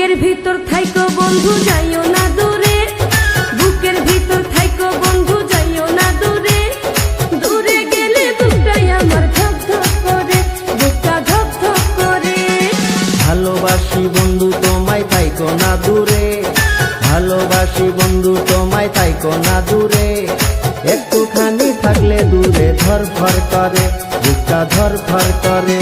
বুকের ভিতর থাইকো বন্ধু, যাইও না দূরে। বুকের ভিতর থাইকো বন্ধু, যাইও না দূরে। দূরে গেলে বুকটাই আমার ধপ ধপ করে বুকটা ধপ ধপ করে। ভালোবাসি বন্ধু, তোমায় থাইকো না দূরে। ভালোবাসি বন্ধু, তোমায় থাইকো না দূরে। একটুখানি থাকলে দূরে ধর ফর করে বুকটা ধর ফর করে।